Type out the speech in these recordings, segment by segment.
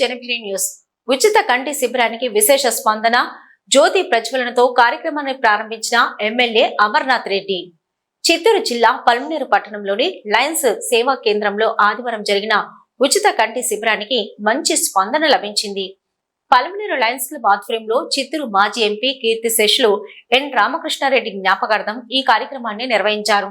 జనభిరి news. ఉచిత కంటి శిబిరానికి విశేష స్పందన. జ్యోతి ప్రజ్వలనతో కార్యక్రమాన్ని ప్రారంభించిన ఎమ్మెల్యే అమర్నాథ్ రెడ్డి. చిత్తూరు జిల్లా పల్మనేరు పట్టణంలోని లయన్స్ సేవా కేంద్రంలో ఆదివారం జరిగిన ఉచిత కంటి శిబిరానికి మంచి స్పందన లభించింది. పల్మనేరు లయన్స్ క్లబ్ ఆధ్వర్యంలో చిత్తూరు మాజీ ఎంపీ కీర్తి శేషులు ఎన్ రామకృష్ణారెడ్డి జ్ఞాపకార్థం ఈ కార్యక్రమాన్ని నిర్వహించారు.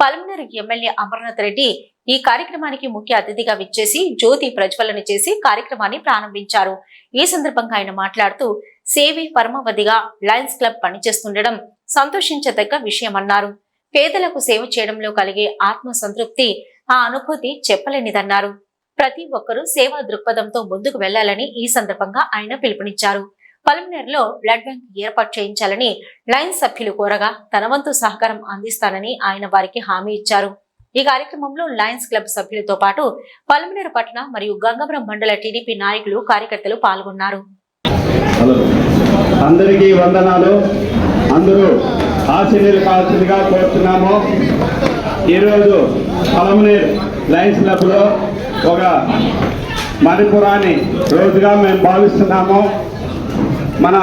పల్మనేరు ఎమ్మెల్యే అమర్నాథ్ రెడ్డి ఈ కార్యక్రమానికి ముఖ్య అతిథిగా విచ్చేసి జ్యోతి ప్రజ్వలన చేసి కార్యక్రమాన్ని ప్రారంభించారు. ఈ సందర్భంగా ఆయన మాట్లాడుతూ సేవి పరమవధిగా లయన్స్ క్లబ్ పనిచేస్తుండడం సంతోషించదగ్గ విషయమన్నారు. పేదలకు సేవ చేయడంలో కలిగే ఆత్మ సంతృప్తి ఆ అనుభూతి చెప్పలేనిదన్నారు. ప్రతి ఒక్కరూ సేవా దృక్పథంతో ముందుకు వెళ్ళాలని ఈ సందర్భంగా ఆయన పిలుపునిచ్చారు. పలమనేరులో బ్లడ్ బ్యాంక్ ఏర్పాటు చేయించాలని లయన్స్ సభ్యులు కోరగా తన వంతు సహకారం అందిస్తానని ఆయన వారికి హామీ ఇచ్చారు. ఈ కార్యక్రమంలో లయన్స్ క్లబ్ సభ్యులతో పాటు పలమనేరు పట్టణ మరియు గంగవరం మండల టీడీపీ నాయకులు కార్యకర్తలు పాల్గొన్నారు. అందరికీ వందనాలు. అందరూ కావాల్సిందిగా కోరుతున్నాము. ఈరోజు లయన్స్ క్లబ్లో ఒక మణిపురాన్ని రోజుగా మేము భావిస్తున్నాము. మన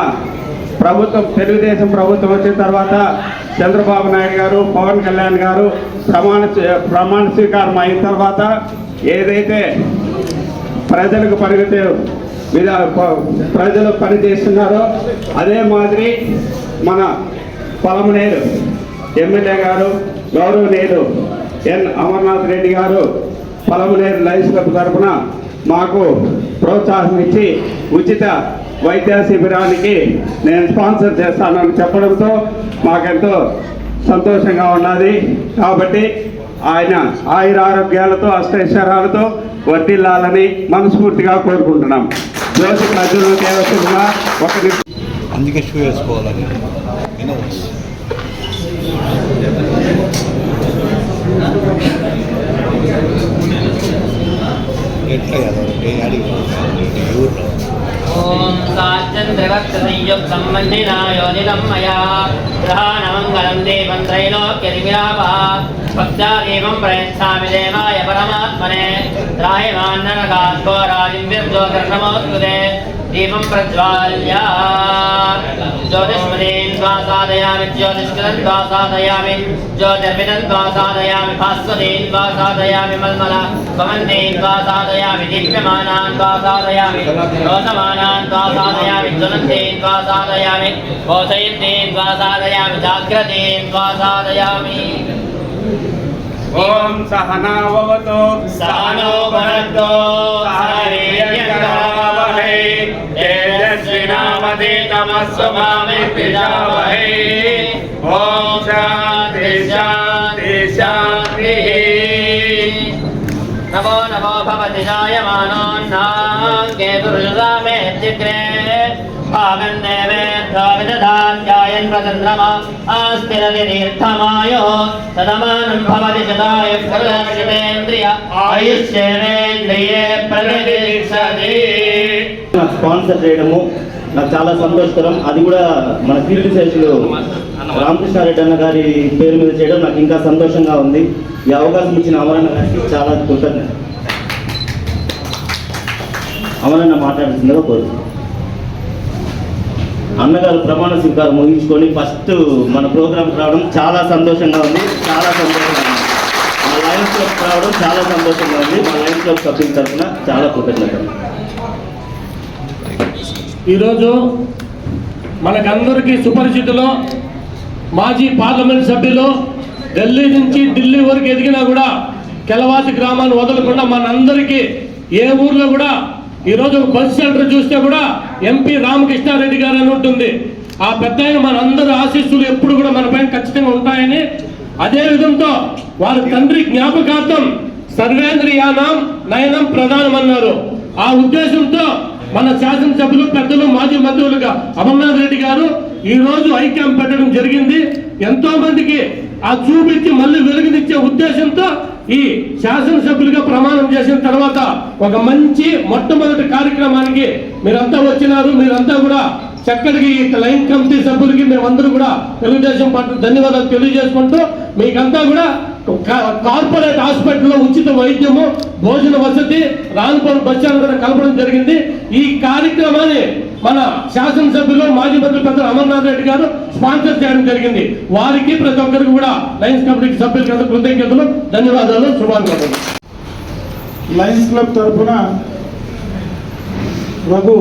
ప్రభుత్వం తెలుగుదేశం ప్రభుత్వం వచ్చిన తర్వాత చంద్రబాబు నాయుడు గారు పవన్ కళ్యాణ్ గారు ప్రమాణ ప్రమాణ స్వీకారం అయిన తర్వాత ఏదైతే ప్రజలకు పరిగెత్తే విధా ప్రజలు పనిచేస్తున్నారో అదే మాదిరి మన పొలమనేరు ఎమ్మెల్యే గారు గౌరవనీయులు ఎన్ అమర్నాథ్ రెడ్డి గారు పొలమనేరు లైన్స్ క్లబ్ తరఫున మాకు ప్రోత్సాహం ఇచ్చి ఉచిత వైద్య శిబిరానికి నేను స్పాన్సర్ చేస్తానని చెప్పడంతో మాకెంతో సంతోషంగా ఉన్నది. కాబట్టి ఆయన ఆయుర ఆరోగ్యాలతో అష్టైశ్వరాలతో వర్తిల్లాలని మనస్ఫూర్తిగా కోరుకుంటున్నాం. జ్యోతి ప్రజలు దేవతలుగా ఒక అందుకే షూ వేసుకోవాలని. साच्चन्द्रवत्संयुक्तम्बन्धिनायोनितं मया ग्रहाणमङ्गलं देवं त्रैलोक्यदिव्यापः भक्त्यादेवं प्रयच्छामि देवाय परमात्मने त्राहिमान्नरकात्कोराजिं विर्जोतिर्नमोऽस्तुते दीपं प्रज्वाल्य ज्योतिष्मदेन त्वा साधयामि ज्योतिष्कृतं त्वा साधयामि ज्योतिर्मिदं त्वा साधयामि भास्वदेन त्वा साधयामि मल्मला पवन्तेन त्वा साधयामि दीप्यमानान् त्वा साधयामि रोषमानान् त्वा साधयामि ज्वलन्तेन त्वा साधयामि बोधयन्तेन त्वा साधयामि जाग्रतेन त्वा साधयामि ॐ सहनाववतु सहनो भवतु सहने तेजस्विनामदेतमस्तु मामिद्विजावहै ॐ शान्ति शान्ति शान्तिः नमो नमो भवति जायमानोन्नाङ्केतुरुदा मे हत्यग्रे ्यायन् प्रचन्द्रमा आस्तिरति तीर्थमायो तदमानं भवति शताय खलु आयुष्येन्द्रिये प्रतिष्ठति నాకు స్పాన్సర్ చేయడము నాకు చాలా సంతోషకరం. అది కూడా మన ఫీల్డ్ శేషులు రామకృష్ణారెడ్డి అన్న గారి పేరు మీద చేయడం నాకు ఇంకా సంతోషంగా ఉంది. ఈ అవకాశం ఇచ్చిన అమరన్న గారికి చాలా కృతజ్ఞత అమరన్న మాట్లాడుతుందిగా కోరుతున్నాను. అన్నగారు ప్రమాణ స్వీకారం ముగించుకొని ఫస్ట్ మన ప్రోగ్రామ్కి రావడం చాలా సంతోషంగా ఉంది. చాలా సంతోషంగా ఉంది. మా లయన్స్ క్లబ్ రావడం చాలా సంతోషంగా ఉంది. మా లయన్స్ క్లబ్ సభ్యుల తరఫున చాలా కృతజ్ఞతలు. ఈరోజు మనకందరికీ సుపరిచితులు మాజీ పార్లమెంట్ సభ్యులు ఢిల్లీ నుంచి ఢిల్లీ వరకు ఎదిగినా కూడా కెలవాసి గ్రామాన్ని వదలకుండా మనందరికీ ఏ ఊర్లో కూడా ఈరోజు ఒక బస్ సెంటర్ చూస్తే కూడా ఎంపీ రామకృష్ణారెడ్డి గారు అని ఉంటుంది. ఆ పెద్ద ఆయన మనందరి ఆశీస్సులు ఎప్పుడు కూడా మన పైన ఖచ్చితంగా ఉంటాయని అదే విధంతో వారి తండ్రి జ్ఞాపకార్థం సర్వేంద్రియానం నయనం ప్రధానం అన్నారు ఆ ఉద్దేశంతో మన శాసనసభ్యులు పెద్దలు మాజీ మంత్రులుగా అమర్నాథ్ రెడ్డి గారు ఈ రోజు ఐ పెట్టడం జరిగింది. ఎంతో మందికి ఆ చూపించి మళ్ళీ వెలుగునిచ్చే ఉద్దేశంతో ఈ శాసనసభ్యులుగా ప్రమాణం చేసిన తర్వాత ఒక మంచి మొట్టమొదటి కార్యక్రమానికి మీరంతా వచ్చినారు. మీరంతా కూడా చక్కటికి లైన్ కమిటీ సభ్యులకి మేమందరూ కూడా తెలుగుదేశం పార్టీ ధన్యవాదాలు తెలియజేసుకుంటూ మీకంతా కూడా కా- కార్పొరేట్ హాస్పిటల్లో ఉచిత వైద్యము భోజన వసతి రానుపల్లి బస్ స్టాండ్ కూడా కలపడం జరిగింది. ఈ కార్యక్రమాన్ని మన శాసనసభ్యులు మాజీ మంత్రి పెద్దలు అమర్నాథ్ రెడ్డి గారు స్పాన్సర్ చేయడం జరిగింది. వారికి ప్రతి ఒక్కరికి కూడా లయన్స్ కమిటీ సభ్యులకి కృతజ్ఞతలు ధన్యవాదాలు శుభాకాంక్షలు. లయన్స్ క్లబ్ తరఫున రఘు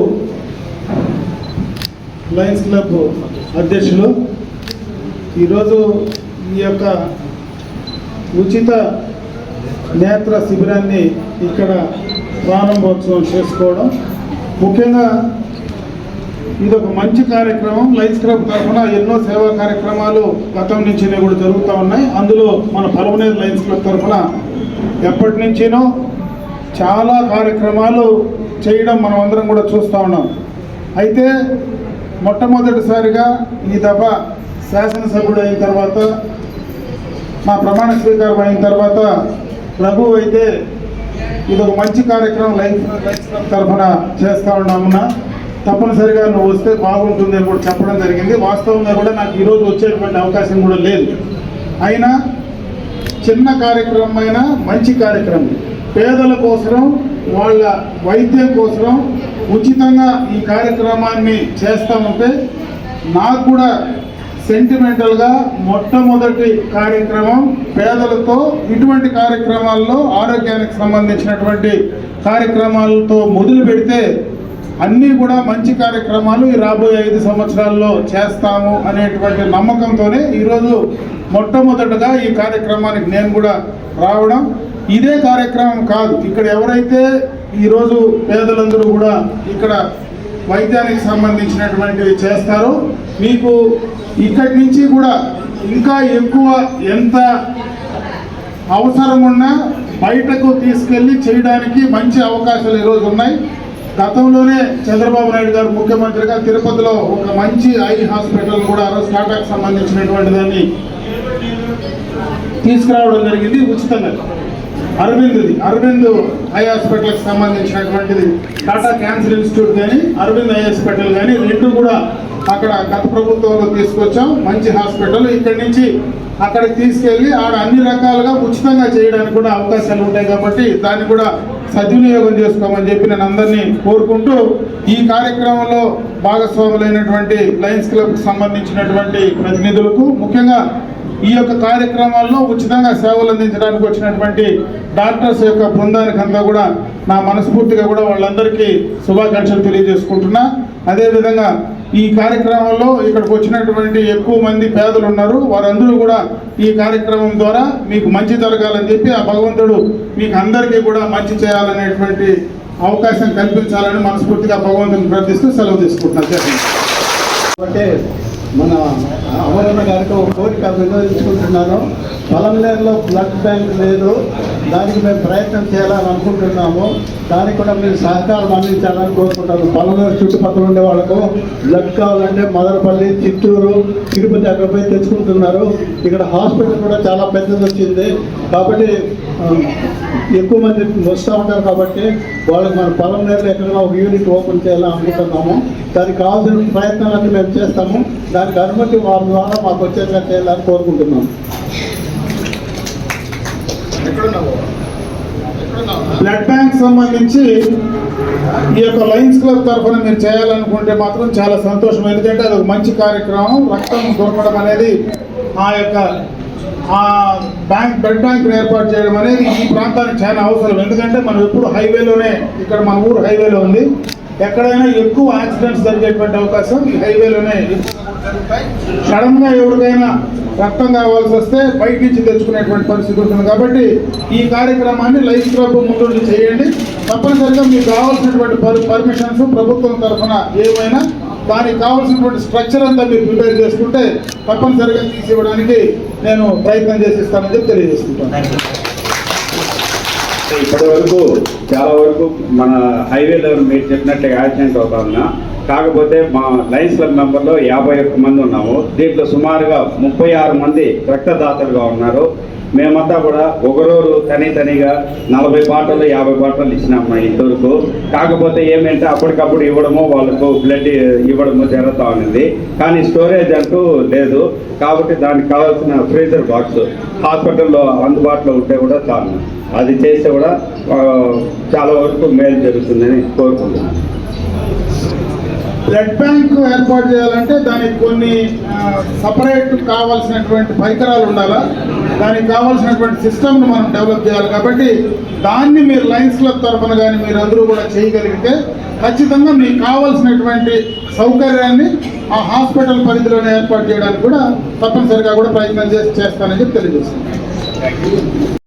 లయన్స్ క్లబ్ అధ్యక్షులు ఈరోజు ఈ యొక్క ఉచిత నేత్ర శిబిరాన్ని ఇక్కడ ప్రారంభోత్సవం చేసుకోవడం. ముఖ్యంగా ఇది ఒక మంచి కార్యక్రమం. లైన్స్ క్లబ్ తరఫున ఎన్నో సేవా కార్యక్రమాలు గతం నుంచినే కూడా జరుగుతూ ఉన్నాయి. అందులో మన పలమనేరు లైన్స్ క్లబ్ తరఫున ఎప్పటి నుంచినో చాలా కార్యక్రమాలు చేయడం మనం అందరం కూడా చూస్తూ ఉన్నాం. అయితే మొట్టమొదటిసారిగా ఈ దఫ శాసనసభ్యుడు అయిన తర్వాత మా ప్రమాణ స్వీకారం అయిన తర్వాత రఘు అయితే ఇది ఒక మంచి కార్యక్రమం లైఫ్ లైఫ్ తరఫున చేస్తా ఉన్నామున్నా తప్పనిసరిగా నువ్వు వస్తే బాగుంటుంది అని కూడా చెప్పడం జరిగింది. వాస్తవంగా కూడా నాకు ఈరోజు వచ్చేటువంటి అవకాశం కూడా లేదు. అయినా చిన్న కార్యక్రమం అయినా మంచి కార్యక్రమం. పేదల కోసం వాళ్ళ వైద్యం కోసం ఉచితంగా ఈ కార్యక్రమాన్ని చేస్తా ఉంటే నాకు కూడా సెంటిమెంటల్గా మొట్టమొదటి కార్యక్రమం పేదలతో ఇటువంటి కార్యక్రమాల్లో ఆరోగ్యానికి సంబంధించినటువంటి కార్యక్రమాలతో మొదలు పెడితే అన్నీ కూడా మంచి కార్యక్రమాలు ఈ రాబోయే ఐదు సంవత్సరాల్లో చేస్తాము అనేటువంటి నమ్మకంతోనే ఈరోజు మొట్టమొదటగా ఈ కార్యక్రమానికి నేను కూడా రావడం. ఇదే కార్యక్రమం కాదు ఇక్కడ ఎవరైతే ఈరోజు పేదలందరూ కూడా ఇక్కడ వైద్యానికి సంబంధించినటువంటివి చేస్తారు. మీకు ఇక్కడి నుంచి కూడా ఇంకా ఎక్కువ ఎంత అవసరం ఉన్నా బయటకు తీసుకెళ్ళి చేయడానికి మంచి అవకాశాలు ఈరోజు ఉన్నాయి. గతంలోనే చంద్రబాబు నాయుడు గారు ముఖ్యమంత్రిగా తిరుపతిలో ఒక మంచి ఐ హాస్పిటల్ కూడా స్టార్టప్ టాటాకు సంబంధించినటువంటి దాన్ని తీసుకురావడం జరిగింది. ఉచితంగా. అరవింద్ది అరవింద్ ఐ హాస్పిటల్కి సంబంధించినటువంటిది. టాటా క్యాన్సర్ ఇన్స్టిట్యూట్ కానీ అరవింద్ ఐ హాస్పిటల్ కానీ రెండు కూడా అక్కడ గత ప్రభుత్వంలో తీసుకొచ్చాం. మంచి హాస్పిటల్. ఇక్కడి నుంచి అక్కడికి తీసుకెళ్ళి ఆడ అన్ని రకాలుగా ఉచితంగా చేయడానికి కూడా అవకాశాలు ఉంటాయి కాబట్టి దాన్ని కూడా సద్వినియోగం చేసుకోమని చెప్పి నేను అందరినీ కోరుకుంటూ ఈ కార్యక్రమంలో భాగస్వాములైనటువంటి లయన్స్ క్లబ్కి సంబంధించినటువంటి ప్రతినిధులకు ముఖ్యంగా ఈ యొక్క కార్యక్రమాల్లో ఉచితంగా సేవలు అందించడానికి వచ్చినటువంటి డాక్టర్స్ యొక్క బృందానికి అంతా కూడా నా మనస్ఫూర్తిగా కూడా వాళ్ళందరికీ శుభాకాంక్షలు తెలియజేసుకుంటున్నా. అదేవిధంగా ఈ కార్యక్రమంలో ఇక్కడికి వచ్చినటువంటి ఎక్కువ మంది పేదలు ఉన్నారు. వారందరూ కూడా ఈ కార్యక్రమం ద్వారా మీకు మంచి జరగాలని చెప్పి ఆ భగవంతుడు మీకు అందరికీ కూడా మంచి చేయాలనేటువంటి అవకాశం కల్పించాలని మనస్ఫూర్తిగా భగవంతుని ప్రార్థిస్తూ సెలవు తీసుకుంటున్నాను జై అంటే మన అమరణ గారికి ఒక కోరిక వినియోగించుకుంటున్నాను. పొలంనేరులో బ్లడ్ బ్యాంక్ లేదు. దానికి మేము ప్రయత్నం చేయాలని అనుకుంటున్నాము. దానికి కూడా మీరు సహకారం అందించాలని కోరుకుంటాను. పొలంనేరు చుట్టుపక్కల ఉండే వాళ్ళకు బ్లడ్ కావాలంటే మదనపల్లి చిత్తూరు తిరుపతి అక్కడ పోయి తెచ్చుకుంటున్నారు. ఇక్కడ హాస్పిటల్ కూడా చాలా పెద్దది వచ్చింది కాబట్టి ఎక్కువ మంది వస్తూ ఉంటారు కాబట్టి వాళ్ళకి మన పొలం నేరులో ఎక్కడైనా ఒక యూనిట్ ఓపెన్ చేయాలని అనుకుంటున్నాము. దానికి కావాల్సిన ప్రయత్నాలన్నీ మేము చేస్తాము. దానికి అనుమతి వారి ద్వారా మాకు వచ్చేట్లా చేయాలని కోరుకుంటున్నాము. బ్లడ్ బ్యాంక్ సంబంధించి ఈ యొక్క లయన్స్ క్లబ్ తరఫున మీరు చేయాలనుకుంటే మాత్రం చాలా సంతోషం. ఎందుకంటే అది ఒక మంచి కార్యక్రమం. రక్తం దొరకడం అనేది ఆ యొక్క ఆ బ్యాంక్ బ్లడ్ బ్యాంక్ ఏర్పాటు చేయడం అనేది ఈ ప్రాంతానికి చాలా అవసరం. ఎందుకంటే మనం ఎప్పుడు హైవేలోనే ఇక్కడ మన ఊరు హైవేలో ఉంది. ఎక్కడైనా ఎక్కువ యాక్సిడెంట్స్ జరిగేటువంటి అవకాశం ఈ హైవేలోనే సడన్గా ఎవరికైనా రక్తం కావాల్సి వస్తే బయట నుంచి తెచ్చుకునేటువంటి పరిస్థితి ఉంటుంది కాబట్టి ఈ కార్యక్రమాన్ని లైఫ్ క్లబ్ ముందు చేయండి. తప్పనిసరిగా మీకు కావాల్సినటువంటి పర్మిషన్స్ ప్రభుత్వం తరఫున ఏమైనా దానికి కావాల్సినటువంటి స్ట్రక్చర్ అంతా మీరు ప్రిపేర్ చేసుకుంటే తప్పనిసరిగా తీసి ఇవ్వడానికి నేను ప్రయత్నం చేసిస్తానని చెప్పి తెలియజేసుకుంటాను ఇప్పటి వరకు చాలా వరకు మన హైవేలో మీరు చెప్పినట్టుగా యాక్సిడెంట్ అవుతా ఉన్నా. కాకపోతే మా లయన్స్ క్లబ్ మెంబర్లో యాభై ఒక్క మంది ఉన్నాము. దీంట్లో సుమారుగా ముప్పై ఆరు మంది రక్తదాతలుగా ఉన్నారు. మేమంతా కూడా ఒకరోజు తని తనిగా నలభై పాటలు యాభై పాటలు ఇచ్చినాం మా ఇంతవరకు. కాకపోతే ఏమంటే అప్పటికప్పుడు ఇవ్వడము వాళ్ళకు బ్లడ్ ఇవ్వడము జరుగుతూ ఉన్నది. కానీ స్టోరేజ్ అంటూ లేదు. కాబట్టి దానికి కావాల్సిన ఫ్రీజర్ బాక్స్ హాస్పిటల్లో అందుబాటులో ఉంటే కూడా చాలు. అది చేస్తే కూడా చాలా వరకు మేలు జరుగుతుందని కోరుకుంటున్నాను. బ్లడ్ బ్యాంక్ ఏర్పాటు చేయాలంటే దానికి కొన్ని సపరేట్ కావాల్సినటువంటి పరికరాలు ఉండాలా? దానికి కావాల్సినటువంటి సిస్టమ్ను మనం డెవలప్ చేయాలి కాబట్టి దాన్ని మీరు లైన్స్ క్లబ్ తరఫున కానీ మీరు అందరూ కూడా చేయగలిగితే ఖచ్చితంగా మీకు కావాల్సినటువంటి సౌకర్యాన్ని ఆ హాస్పిటల్ పరిధిలోనే ఏర్పాటు చేయడానికి కూడా తప్పనిసరిగా కూడా ప్రయత్నం చేసి చేస్తానని చెప్పి తెలియజేస్తాను